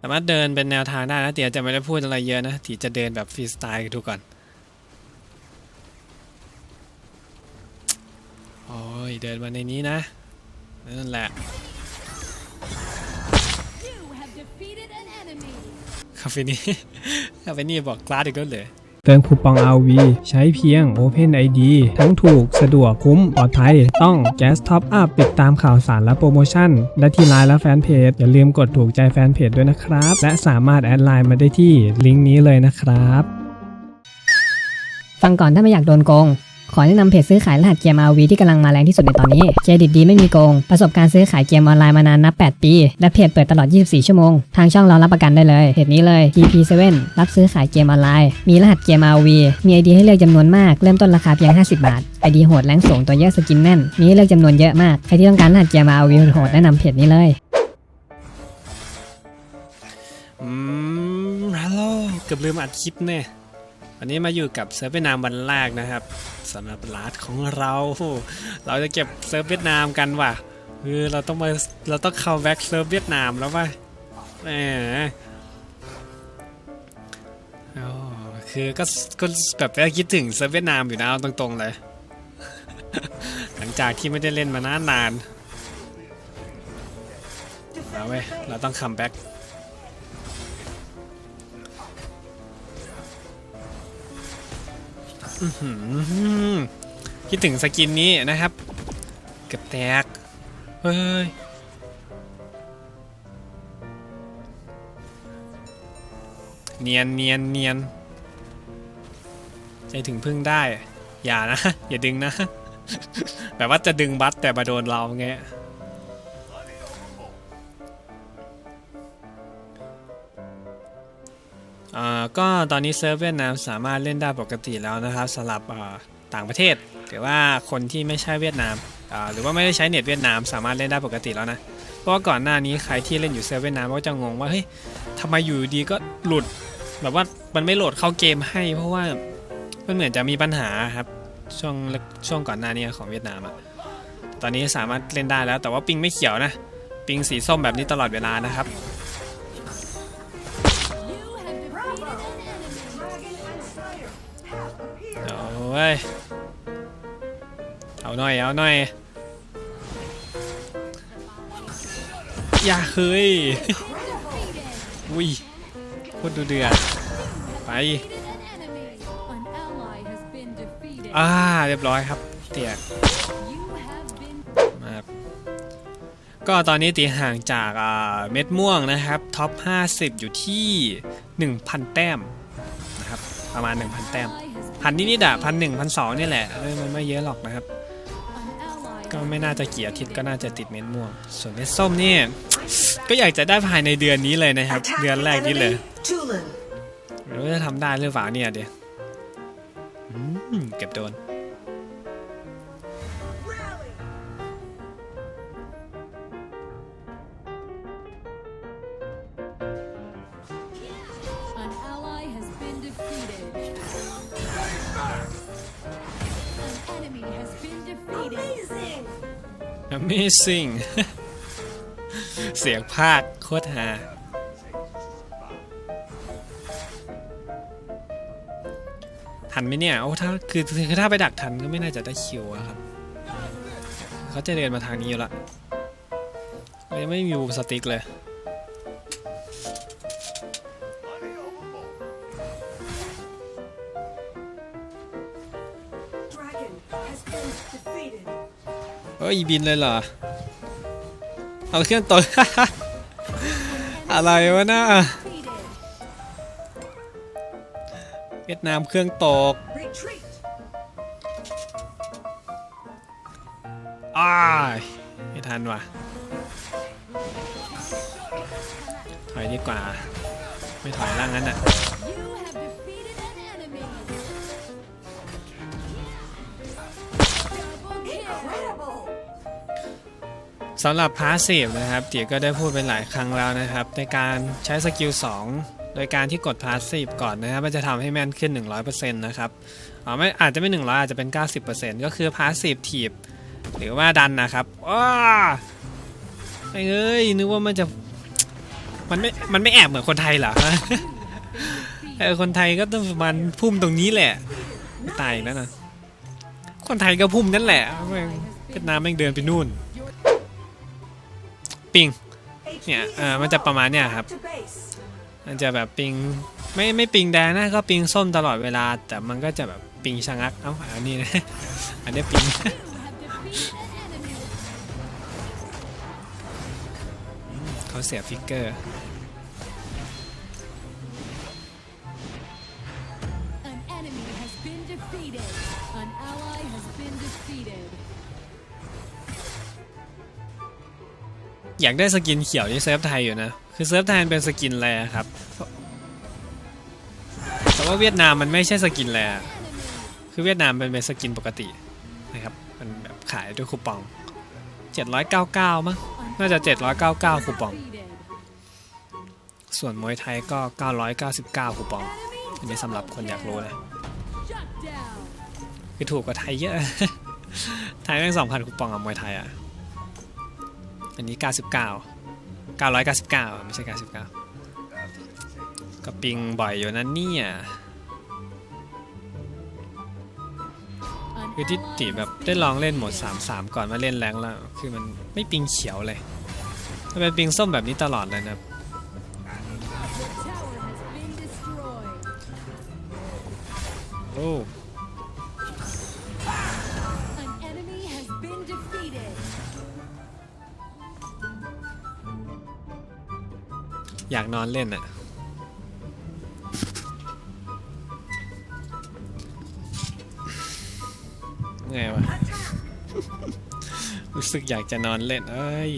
สามารถเดินเป็นแนวทางได้นะเตี๋ยจะไม่ได้พูดอะไรเยอะนะตีจะเดินแบบฟรีสไตล์ดูก่อน โอ้ย เดินมาในนี้นะ นั่นแหละ You have defeated an enemy. คาเฟนี่ คาเฟนี่บอกกล้าอีกแล้วเหรอ เติมคูปอง RV ใช้เพียง Open ID ทั้งถูกสะดวกคุ้มปลอดภัย ต้อง Gas Top Up ติดตามข่าวสารและโปรโมชั่น และที่ไลน์และแฟนเพจ อย่าลืมกดถูกใจแฟนเพจด้วยนะครับ และสามารถแอดไลน์มาได้ที่ลิงก์นี้เลยนะครับ ฟังก่อนถ้าไม่อยากโดนโกง ขอแนะนำเพจซื้อขายรหัสเกม RV ที่กำลังมาแรงที่สุดในตอนนี้ เครดิตดีไม่มีโกง ประสบการณ์ซื้อขายเกมออนไลน์มานานนับ 8 ปี และเพจเปิดตลอด 24 ชั่วโมง ทางช่องเรารับประกันได้เลย เพจนี้เลย TP7 รับซื้อขายเกมออนไลน์ มีรหัสเกม RV มี ID ให้เลือกจำนวนมาก เริ่มต้นราคาเพียง 50 บาท ID โหดแรงสูงตัวเยอะสกินแน่น มีให้เลือกจำนวนเยอะมาก ใครที่ต้องการรหัสเกม RV โหดแนะนำเพจนี้เลยอืมฮัลโหลเกือบลืมอัดคลิปเนี่ย วันนี้มาอยู่กับเซิร์ฟเวียดนามวันแรกนะครับสำหรับลาดของเรา เราจะเก็บเซิร์ฟเวียดนามกันว่ะคือเราต้องมาเราต้องเข้าแบ็กเซิร์ฟเวียดนามแล้วว่ะแหมอ๋อคือก็ก็แบบคิดถึงเซิร์ฟเวียดนามอยู่นะเอาตรงๆเลย หลังจากที่ไม่ได้เล่นมานานนานเอาเว้ยเราต้องคัมแบ็ก คิดถึงสกินนี้นะครับ เกือบแตก เฮ้ย เนียนเนียนเนียนใจถึงพึ่งได้ อย่านะ อย่าดึงนะ แบบว่าจะดึงบัตแต่มาโดนเราไงอ่ ก็ตอนนี้เซิร์ฟเวียดนามสามารถเล่นได้ปกติแล้วนะครับสำหรับต่างประเทศหรือว่าคนที่ไม่ใช่เวียดนามหรือว่าไม่ได้ใช้เน็ตเวียดนามสามารถเล่นได้ปกติแล้วนะเพราะว่าก่อนหน้านี้ใครที่เล่นอยู่เซิร์ฟเวียดนามก็จะงงว่าเฮ้ยทำไมอยู่ดีก็หลุดแบบว่ามันไม่โหลดเข้าเกมให้ เพราะว่ามันเหมือนจะมีปัญหาครับช่วงช่วงก่อนหน้านี้ของเวียดนามอะตอนนี้สามารถเล่นได้แล้ว แต่ว่าปิงไม่เขียวนะ ปิงสีส้มแบบนี้ตลอดเวลานะครับ ว้ย เอาหน่อย เอาหน่อย อย่าเคยอุ้ยโคตรดูเดือด ไป Defeated an enemy. An ally has been defeated. อ่า เรียบร้อยครับเตียก You have been มาครับก็ตอนนี้ตีห่างจากอ่าเม็ดม่วงนะครับ ท็อป 50 อยู่ที่ 1,000 แต้มนะครับ ประมาณ 1,000 แต้ม ally has พันนิดๆอะพันหนึ่งพันสองนี่แหละเออมันไม่เยอะหรอกนะครับ an ally ก็ไม่น่าจะเกี่ยวทิศก็น่าจะติดเม็ดม่วง ส่วนเม็ดส้มนี่ก็อยากจะได้ภายในเดือนนี้เลยนะครับ เดือนแรกนี้เลย Tulin. ไม่รู้จะทำได้หรือเปล่าเนี่ยเดี๋ยวอืมเก็บโดน Amazing เสียงภาคโคตรฮาทันไหมเนี่ย โอ้ถ้าคือคือถ้าไปดักทันก็ไม่น่าจะได้คิวอะครับ เขาจะเดินมาทางนี้อยู่ละยังไม่มีบูมสติ๊กเลย อ้ยบินเลยเหรอ เอาเครื่องตกอะไรวะน่าเวียดนามเครื่องตกอ้ายไม่ทันว่ะ ถอยดีกว่า ไม่ถอยล่างนั้นอะ สำหรับพาสซีฟนะครับเตี๋ยก็ได้พูดไปหลายครั้งแล้วนะครับ ในการใช้สกิล2โดยการที่กดพาสซีฟก่อนนะครับ มันจะทำให้แม่นขึ้น 100%นะครับอ๋อไม่อาจจะไม่ 100 อาจจะเป็น 90%ก็คือพาสซีฟทีบหรือว่าดันนะครับว้าไอ้เอ้ยนึกว่ามันจะมันไม่มันไม่แอบเหมือนคนไทยเหรอเออคนไทยก็ต้องมันพุ่มตรงนี้แหละไม่ตายแล้วนะคนไทยก็พุ่มนั่นแหละเวียดนามแม่งเดินไปนู่น ปิงเนี่ยเออมันจะประมาณเนี่ยครับมันจะแบบปิงไม่ไม่ปิงแดงนะก็ปิงส้มตลอดเวลา แต่มันก็จะแบบปิงชะงักเอ้าอันนี้นะอันนี้ปิงเขาเสียฟิกเกอร์ อยากได้สกินเขียวที่เซิร์ฟไทยอยู่นะ คือเซิร์ฟไทยมันเป็นสกินแรครับ แต่ว่าเวียดนามมันไม่ใช่สกินแรคือเวียดนามเป็นเป็นสกินปกตินะครับ มันแบบขายด้วยคูปอง 799 มั้ง น่าจะ 799 คูปอง ส่วนมวยไทยก็ 999 คูปอง อันนี้สำหรับคนอยากรู้นะ คือถูกกว่าไทยเยอะ ไทยแม่ง2,000 คูปองอะมวยไทยอะ อันนี้ 99 999อะไม่ใช่ 99 ก็ปิงบ่อยอยู่นั่นเนี่ย An คือที่ ally ติ has แบบ been ได้ลองเล่นโหมด defeated. 3-3 ก่อนมาเล่นแรงแล้ว คือมันไม่ปิงเขียวเลยมันเป็นปิงส้มแบบนี้ตลอดเลยนะครั อยากนอนเล่นอะไงวะ รู้สึกอยากจะนอนเล่น เอ้ย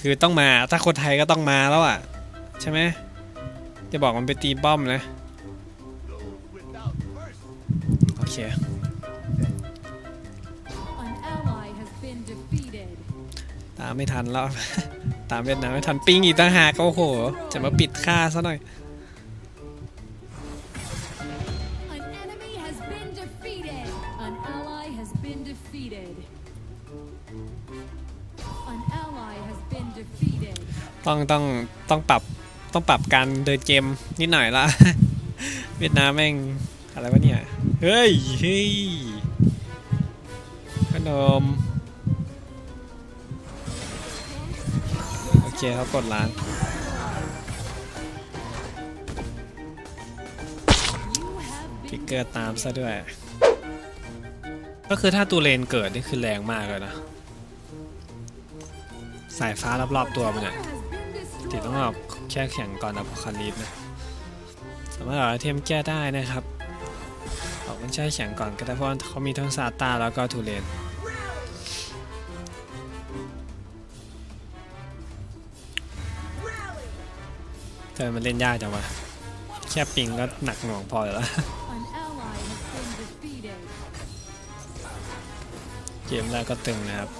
คือต้องมา ถ้าคนไทยก็ต้องมาแล้วอะ ใช่ไหม จะบอกมันไปตีป้อมนะ โอเค An ally has been defeated. ตามไม่ทันแล้ว ตามเวียดนามไม่ทันปิงอีกต่างหากโอ้โห จะมาปิดค่าซะหน่อย An enemy has been defeated. An ally has been defeated. An ally has been defeated. ต้องต้องต้องปรับต้องปรับการเดินเกมนิดหน่อยละ เวียดนามแม่งอะไรวะเนี่ย เฮ้ยเฮ้ยขนม เคเขากดล้าง You have ฟิกเกอร์ตามซะด้วย ก็คือถ้าตูเลนเกิดนี่คือแรงมากเลยนะ สายฟ้ารอบๆตัวมันเนี่ยติดต้องออกแค่แข่งก่อนอพคาลิปนะ สามารถเอาไอเทมแก้ได้นะครับออกมันใช้แข่งก่อนก็ได้เพราะว่าเขามีทั้งซาตาแล้วก็ทูเลน เธอมันเล่นยากจังวะแค่ปิงก็หนักหน่วงพออยู่แล้ว An ally has been defeated. เกมแรกก็ตึงนะครับ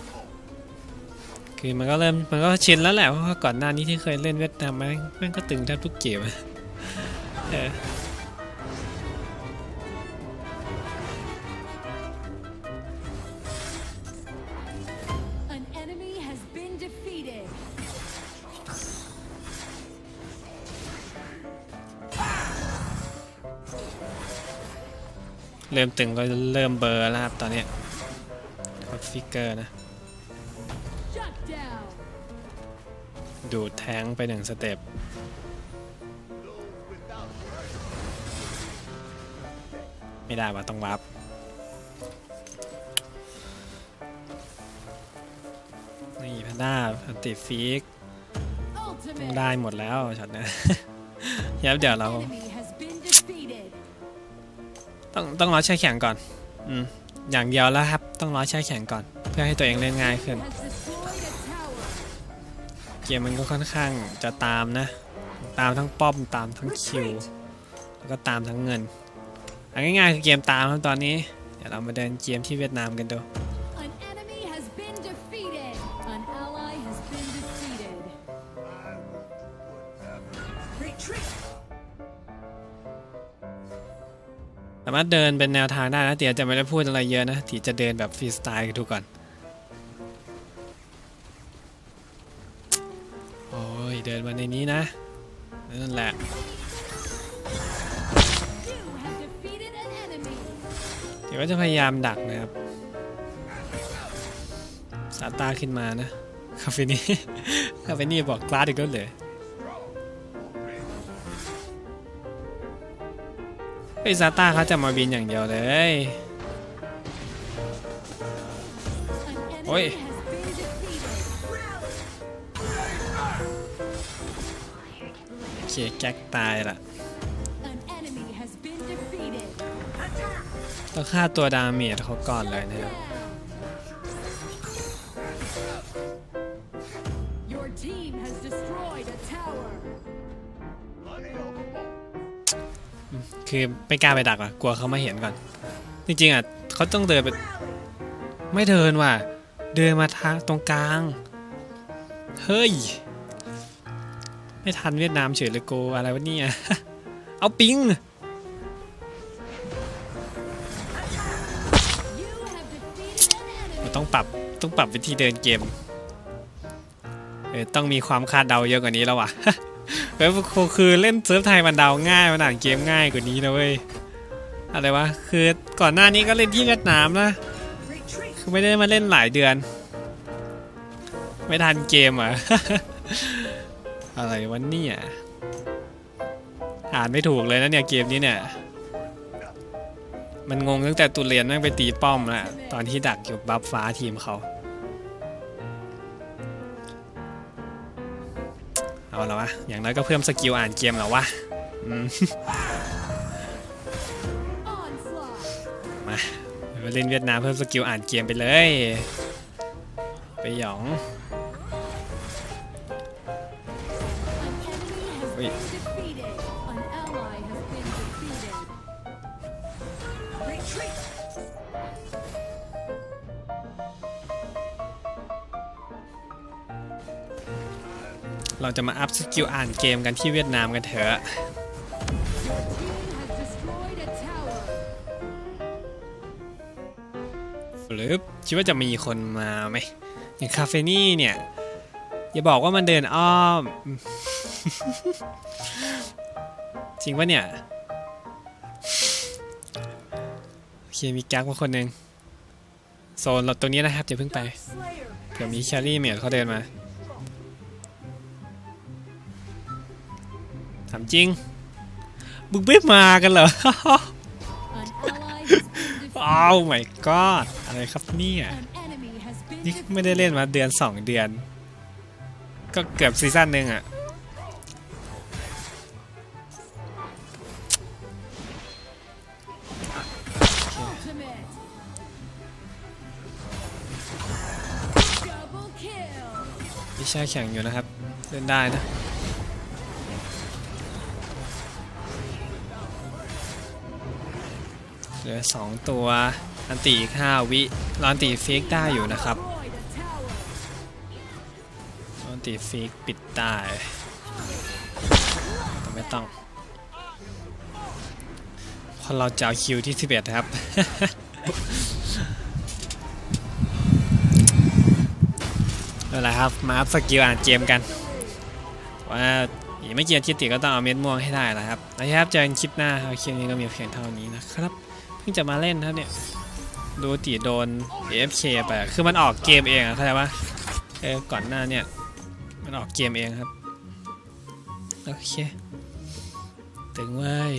คือมันก็เริ่มมันก็ชินแล้วแหละเพราะว่าก่อนหน้านี้ที่เคยเล่นเวียดนามแม่งแม่งก็ตึงแทบทุกเกมอะเออ เริ่มตึงก็เริ่มเบอร์แล้วครับตอนนี้ฟิกเกอร์นะ ดูดแทงไปหนึ่งสเต็ปไม่ได้ว่าต้องวับนี่แพนด้าอันติฟิก ต้องได้หมดแล้วช็อตนะยับเดี๋ยวเรา ต้องต้องรอแช่แข็งก่อน อืม อย่างเดียวแล้วครับ ต้องรอแช่แข็งก่อน เพื่อให้ตัวเองเล่นง่ายขึ้น เกมมันก็ค่อนข้างจะตามนะ ตามทั้งป้อมตามทั้งคิว แล้วก็ตามทั้งเงินเอาง่ายๆคือเกมตามครับตอนนี้ เดี๋ยวเรามาเดินเกมที่เวียดนามกันดูามารถเดินเป็นแนวทางได้นะเตี๋ยจะไม่ได้พูดอะไรเยอะนะถีจะเดินแบบฟรีสไตล์ดูก่อนโอ้ยเดินมาในนี้นะนั่นแหละเดี๋ยวก็จะพยายามดักนะครับซาตาขึ้นมานะคาเฟนี่คาเฟนี่บอกกลาดอีกแล้วเลย อ้ยซาตาเขาจะมาบินอย่างเดียวเลยโอ้ยโอเคแก๊กตายละต้องฆ่าตัวดาเมจเขาก่อนเลยนะครับ คือไม่กล้าไปดักอะกลัวเขามาเห็นก่อน จริงๆอะเขาต้องเดินไปไม่เดินว่ะเดินมาทางตรงกลาง เฮ้ย ไม่ทันเวียดนามเฉยเลยโกอะไรวะเนี่ยเอาปิงมันต้องปรับต้องปรับวิธีเดินเกมเออต้องมีความคาดเดาเยอะกว่านี้แล้วว่ะ เฮ้ยคือเล่นเซิร์ฟไทยมันดาวง่ายมันอ่านเกมง่ายกว่านี้นะเว้ยอะไรวะคือก่อนหน้านี้ก็เล่นที่เวียดนามนะคือไม่ได้มาเล่นหลายเดือน ไม่ทันเกมอะอะไรวะเนี่ยอ่านไม่ถูกเลยนะเนี่ยเกมนี้เนี่ย มันงงตั้งแต่ตุเรียนแม่งไปตีป้อมแล้วตอนที่ดักอยู่บัฟฟ้าทีมเขา เอาละวะ อย่างน้อยก็เพิ่มสกิลอ่านเกมแล้ววะมาเล่นเวียดนามเพิ่มสกิลอ่านเกมไปเลย ไปหยอง จะมาอัพสกิลอ่านเกมกันที่เวียดนามกันเถอะ Your team has destroyed a tower. หรือคิดว่าจะมีคนมาไหมอย่างคาเฟนี่เนี่ย อย่าบอกว่ามันเดินอ้อม จริงปะเนี่ย โอเค มีแก๊กมาคนหนึ่งโซนเราตรงนี้นะครับอย่าเพิ่งไป Slayer. เผื่อมีแครี่เมียเขาเดินมา ถามจริง มึงไม่มากันเหรอ An ally has been defeated. อ้าว my god อะไรครับเนี่ย An enemy has been นี่ defeated. ไม่ได้เล่นมาเดือน2เดือน ก็เกือบซีซั่นหนึ่งอะ Ultimate. Double kill. วิชาแข่งอยู่นะครับ เล่นได้นะ ลือ 2 ตัว อันตีอีก5วิรอนตีฟิกได้อยู่นะครับ Destroyed a tower. รอนตีฟิกปิดได้แต่ไม่ต้องเพราะเราจะเอาคิวที่ 11นะครับ นั่นแหละครับ มาอัพสกิลอ่านเกมกัน ว่าอีกไม่กี่อาทิตย์ติก็ต้องเอาเม็ดม่วงให้ได้แล้วครับนะครับเจอกันคลิปหน้าครับคลิปนี้ก็มีเพียงเท่านี้นะครับ เพิ่งจะมาเล่นครับเนี่ยดูตีโดน AFK ไป คือมันออกเกมเองอะเข้าใจปะเออ ก่อนหน้าเนี่ย มันออกเกมเองครับ โอเค ถึงไว้ย